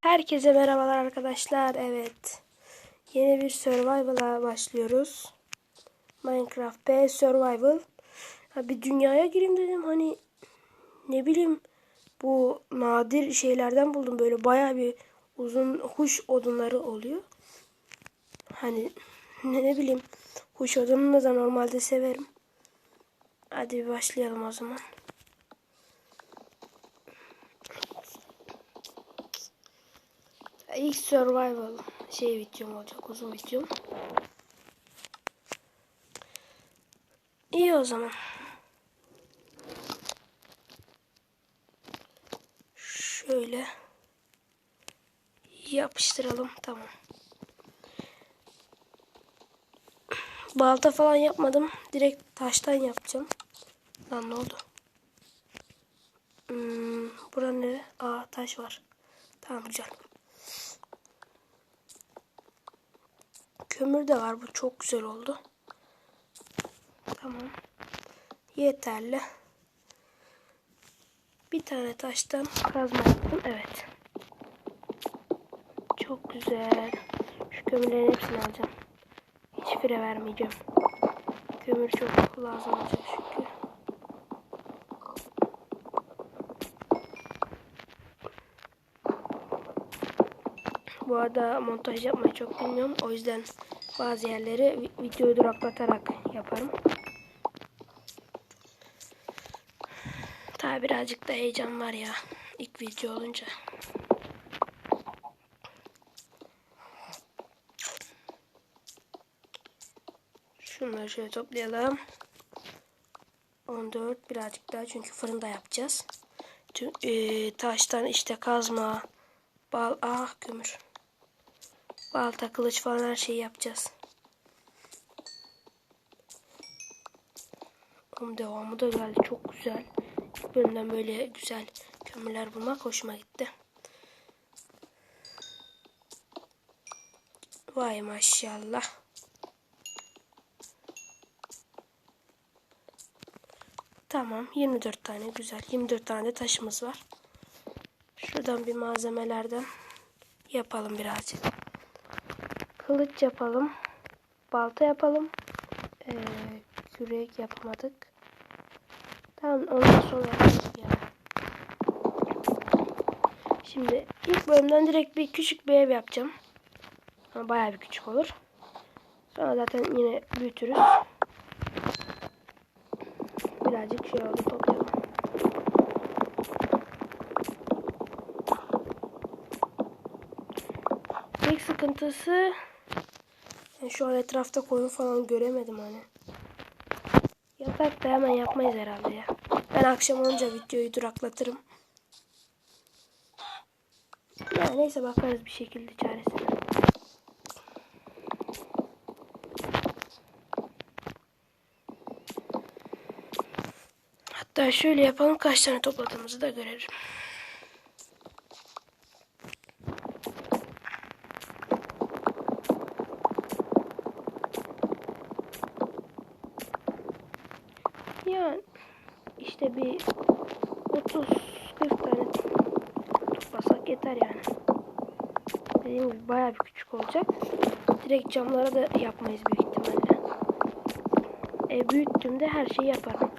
Herkese merhabalar arkadaşlar. Evet. Yeni bir survival'a başlıyoruz. Minecraft P Survival. Ha, bir dünyaya gireyim dedim. Hani ne bileyim bu nadir şeylerden buldum. Böyle baya bir uzun huş odunları oluyor. Hani ne, ne bileyim huş odununu da normalde severim. Hadi bir başlayalım o zaman. İlk survival şey videom olacak uzun videom. İyi o zaman. Şöyle yapıştıralım tamam. Balta falan yapmadım. Direkt taştan yapacağım. Lan ne oldu? Hmm, bura nere? Aa taş var. Tamam güzel. Kömür de var. Bu çok güzel oldu. Tamam. Yeterli. Bir tane taştan kazma yaptım. Evet. Çok güzel. Şu kömürlerin hepsini alacağım. Hiç fire vermeyeceğim. Kömür çok lazım olacak çünkü. Bu arada montaj yapmayı çok bilmiyorum. O yüzden bazı yerleri vi- videoyu duraklatarak yaparım. Tabi birazcık da heyecan var ya ilk video olunca. Şunları şöyle toplayalım. 14 birazcık daha çünkü fırında yapacağız. Tüm, e, taştan işte kazma, bal, ah kömür. Balta, kılıç falan her şeyi yapacağız. Ama devamı da geldi. Çok güzel. İlk bölümden böyle güzel kömürler bulmak hoşuma gitti. Vay maşallah. Tamam 24 tane güzel. 24 tane de taşımız var. Şuradan bir malzemelerden yapalım birazcık. Kılıç yapalım. Balta yapalım. Ee, kürek yapmadık. Tamam ondan sonra ya. Şimdi ilk bölümden direkt bir küçük bir ev yapacağım. Ama bayağı bir küçük olur. Sonra zaten yine büyütürüz. Birazcık şey oldu toplayalım. Tek sıkıntısı yani şu an etrafta koyun falan göremedim hani. Yapak da hemen yapmayız herhalde ya. Ben akşam olunca videoyu duraklatırım. Ya neyse bakarız bir şekilde çaresine. Hatta şöyle yapalım kaç tane topladığımızı da görelim. Yani işte bir 30-40 tane toplasak yeter yani. Dediğim gibi bayağı bir küçük olacak. Direkt camlara da yapmayız büyük ihtimalle. E, büyüttüğümde her şeyi yaparım.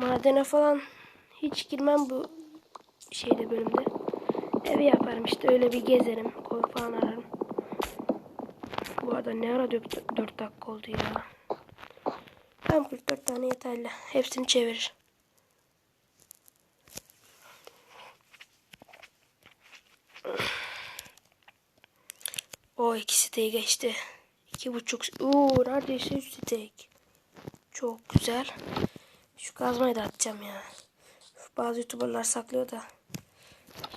Madene falan hiç girmem bu şeyde bölümde. Evi yaparım işte öyle bir gezerim. Koy falan ararım. Bu arada ne ara 4 dakika oldu ya. Tam 44 tane yeterli. Hepsini çevirir. O ikisi de geçti. İki buçuk. Uuu neredeyse üç tek. Çok güzel. Şu kazmayı da atacağım ya. Bazı youtuberlar saklıyor da.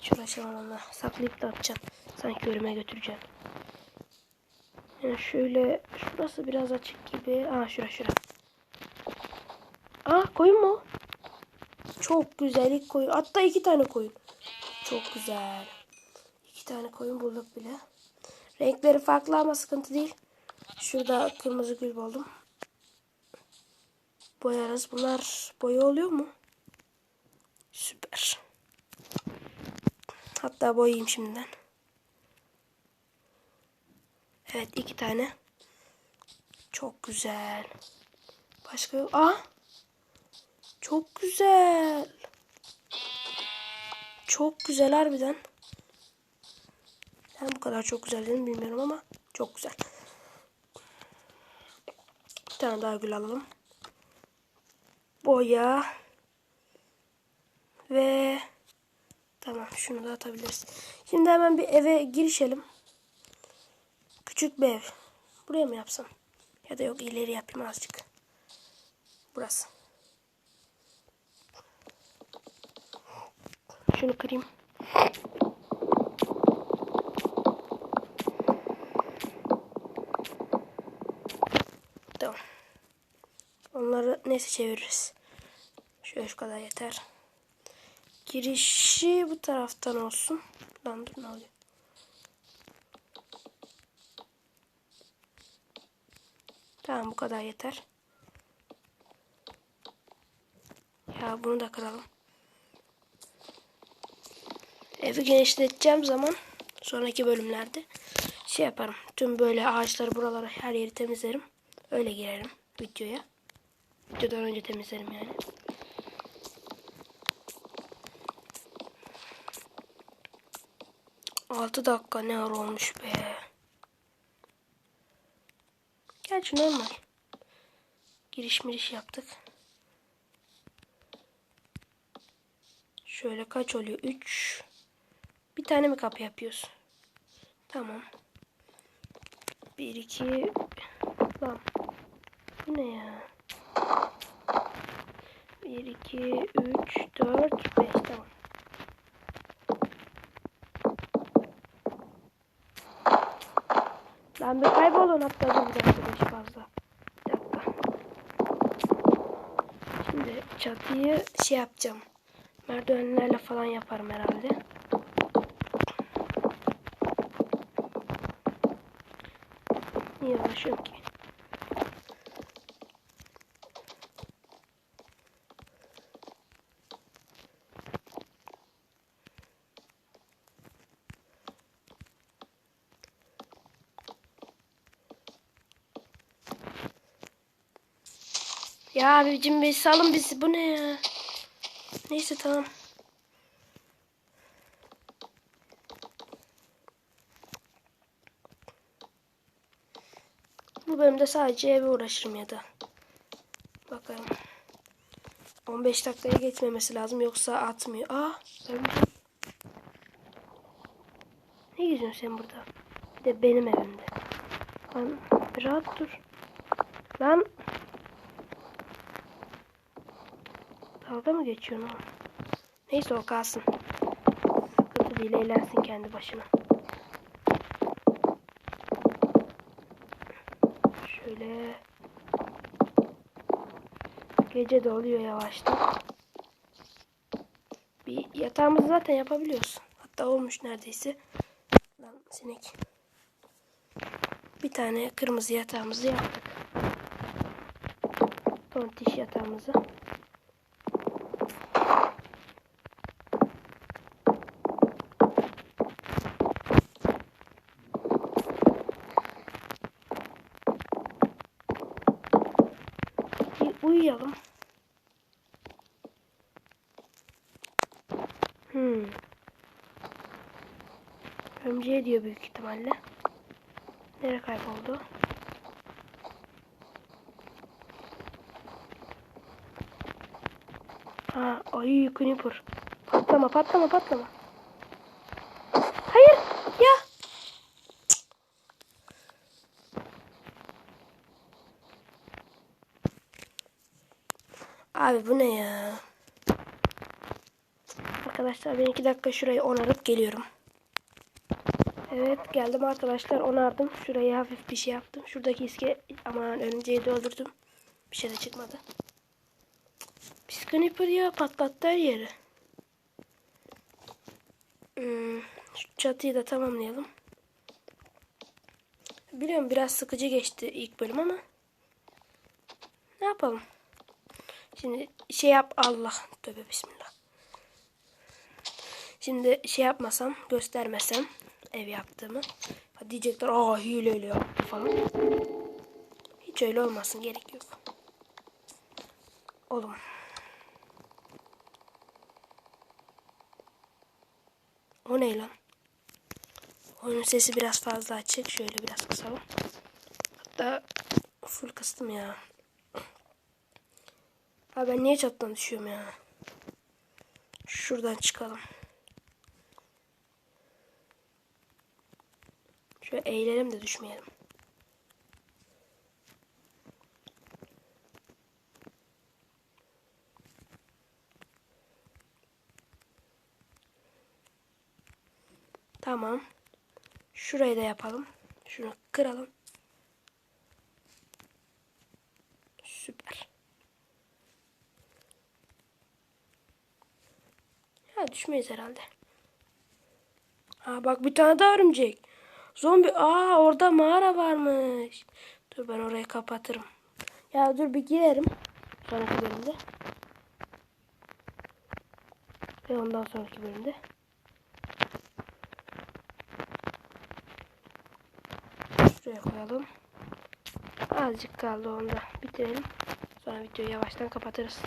Hiç uğraşamam onunla. Saklayıp da atacağım. Sanki ölüme götüreceğim. Yani şöyle şurası biraz açık gibi. Aa şura şura. Koyun mu? Çok güzel ilk koyun. Hatta iki tane koyun. Çok güzel. İki tane koyun bulduk bile. Renkleri farklı ama sıkıntı değil. Şurada kırmızı gül buldum. Boyarız. Bunlar boya oluyor mu? Süper. Hatta boyayayım şimdiden. Evet iki tane. Çok güzel. Başka? Aa! Çok güzel. Çok güzel harbiden. Ben bu kadar çok güzel dedim bilmiyorum ama çok güzel. Bir tane daha gül alalım. Boya. Ve tamam şunu da atabiliriz. Şimdi hemen bir eve girişelim. Küçük bir ev. Buraya mı yapsam? Ya da yok ileri yapayım azıcık. Burası. Şunu kırayım. Tamam. Onları neyse çeviririz. Şöyle şu kadar yeter. Girişi bu taraftan olsun. Lan dur ne oluyor? Tamam bu kadar yeter. Ya bunu da kıralım. Evi genişleteceğim zaman sonraki bölümlerde şey yaparım. Tüm böyle ağaçları buralara her yeri temizlerim. Öyle girerim videoya. Videodan önce temizlerim yani. Altı dakika ne ara olmuş be. Gerçi normal. Giriş miriş yaptık. Şöyle kaç oluyor? 3. Bir tane mi kapı yapıyoruz? Tamam. 1 2 Lan. Bu ne ya? 1 2 3 4 5 tamam. Lan bir kaybolun hatta dur bir dakika beş fazla. Bir. Şimdi çatıyı şey yapacağım. Merdivenlerle falan yaparım herhalde. Uğraşıyorum ki? Ya abicim bir salın bizi. Bu ne ya? Neyse tamam. Bu bölümde sadece eve uğraşırım ya da. Bakalım. 15 dakikaya geçmemesi lazım yoksa atmıyor. Aa, örümcek. Ne geziyorsun sen burada? Bir de benim evimde. Lan rahat dur. Lan Dalga mı geçiyorsun? Neyse o kalsın. Sıkıntı değil eğlensin kendi başına. Şöyle. Gece de oluyor yavaştan. Bir yatağımızı zaten yapabiliyoruz. Hatta olmuş neredeyse. Lan sinek. Bir tane kırmızı yatağımızı yaptık. Tontiş yatağımızı. Uyuyalım. Hmm. Örümceğe diyor büyük ihtimalle. Nereye kayboldu? Ha, ay Creeper. Patlama, patlama, patlama. Hayır, ya. Abi bu ne ya? Arkadaşlar ben iki dakika şurayı onarıp geliyorum. Evet geldim arkadaşlar onardım. Şurayı hafif bir şey yaptım. Şuradaki iske aman örümceği de öldürdüm. Bir şey de çıkmadı. Creeper ya patlattı her yeri. Hmm, şu çatıyı da tamamlayalım. Biliyorum biraz sıkıcı geçti ilk bölüm ama ne yapalım? Şimdi şey yap Allah. Tövbe bismillah. Şimdi şey yapmasam, göstermesem ev yaptığımı. Diyecekler aa hileyle yaptı falan. Hiç öyle olmasın gerek yok. Oğlum. O ne lan? Oyunun sesi biraz fazla açık. Şöyle biraz kısalım. Hatta full kıstım ya. Abi ben niye çattan düşüyorum ya? Şuradan çıkalım. Şöyle eğilelim de düşmeyelim. Tamam. Şurayı da yapalım. Şunu kıralım. Süper. Ya düşmeyiz herhalde. Aa bak bir tane daha örümcek. Zombi. Aa orada mağara varmış. Dur ben orayı kapatırım. Ya dur bir girerim. Sonraki bölümde. Ve ondan sonraki bölümde. Şuraya koyalım. Azıcık kaldı onda. Bitirelim. Sonra videoyu yavaştan kapatırız.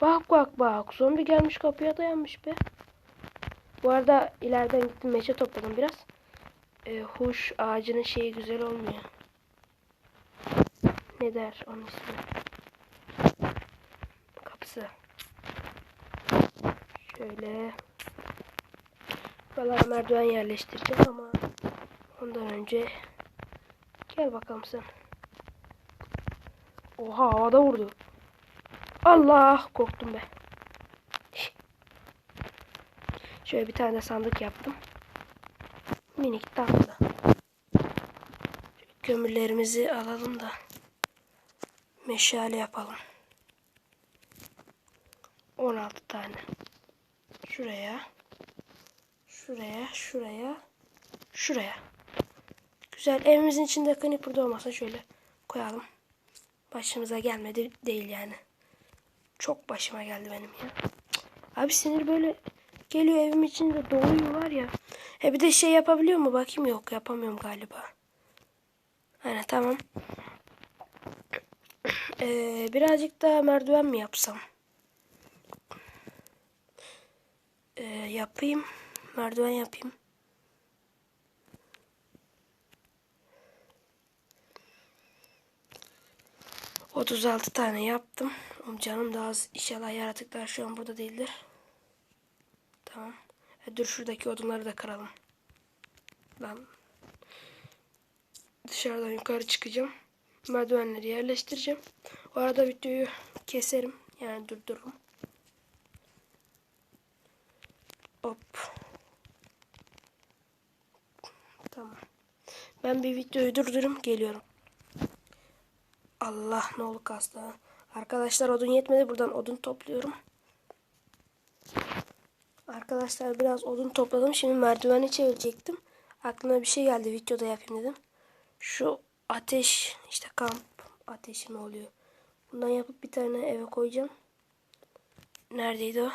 Bak bak bak. Zombi gelmiş kapıya dayanmış be. Bu arada ileriden gittim meşe topladım biraz. Ee, huş ağacının şeyi güzel olmuyor. Ne der onun ismi? Kapısı. Şöyle. Valla merdiven yerleştireceğim ama ondan önce gel bakalım sen. Oha havada vurdu. Allah korktum be. Şöyle bir tane sandık yaptım. Minik tatlı. Kömürlerimizi alalım da meşale yapalım. 16 tane. Şuraya. Şuraya, şuraya, şuraya. Güzel. Evimizin içinde Creeper'da olmasa şöyle koyalım. Başımıza gelmedi değil yani. Çok başıma geldi benim ya. Abi sinir böyle geliyor evim içinde doluyor var ya. E bir de şey yapabiliyor mu? Bakayım yok yapamıyorum galiba. Aynen tamam. Ee, birazcık daha merdiven mi yapsam? Ee, yapayım. Merdiven yapayım. Otuz altı tane yaptım. Oğlum canım da az. İnşallah yaratıklar şu an burada değildir. Tamam. E, dur şuradaki odunları da kıralım. Ben dışarıdan yukarı çıkacağım. Merdivenleri yerleştireceğim. O arada videoyu keserim. Yani durdururum. Hop. Tamam. Ben bir videoyu durdururum. Geliyorum. Allah ne oldu kasta. Arkadaşlar odun yetmedi. Buradan odun topluyorum. Arkadaşlar biraz odun topladım. Şimdi merdiveni çevirecektim. Aklıma bir şey geldi. Videoda yapayım dedim. Şu ateş işte kamp ateşi mi oluyor? Bundan yapıp bir tane eve koyacağım. Neredeydi o?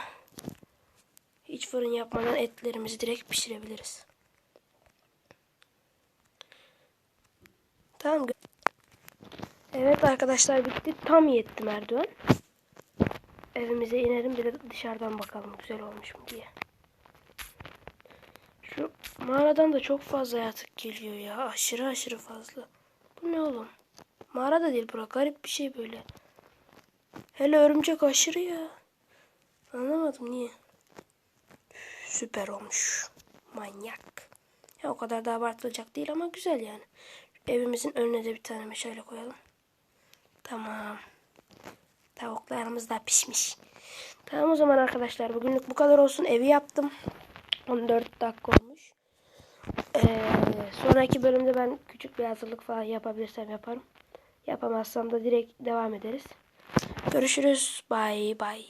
Hiç fırın yapmadan etlerimizi direkt pişirebiliriz. Tamam. Evet arkadaşlar bitti. Tam yetti merdiven. Evimize inelim bir de dışarıdan bakalım güzel olmuş mu diye. Şu mağaradan da çok fazla yaratık geliyor ya. Aşırı aşırı fazla. Bu ne oğlum? Mağara da değil bura. Garip bir şey böyle. Hele örümcek aşırı ya. Anlamadım niye. Süper olmuş. Manyak. Ya o kadar da abartılacak değil ama güzel yani. Evimizin önüne de bir tane meşale koyalım. Tamam. Tavuklarımız da pişmiş. Tamam o zaman arkadaşlar bugünlük bu kadar olsun. Evi yaptım. 14 dakika olmuş. Ee, sonraki bölümde ben küçük bir hazırlık falan yapabilirsem yaparım. Yapamazsam da direkt devam ederiz. Görüşürüz. Bye bye.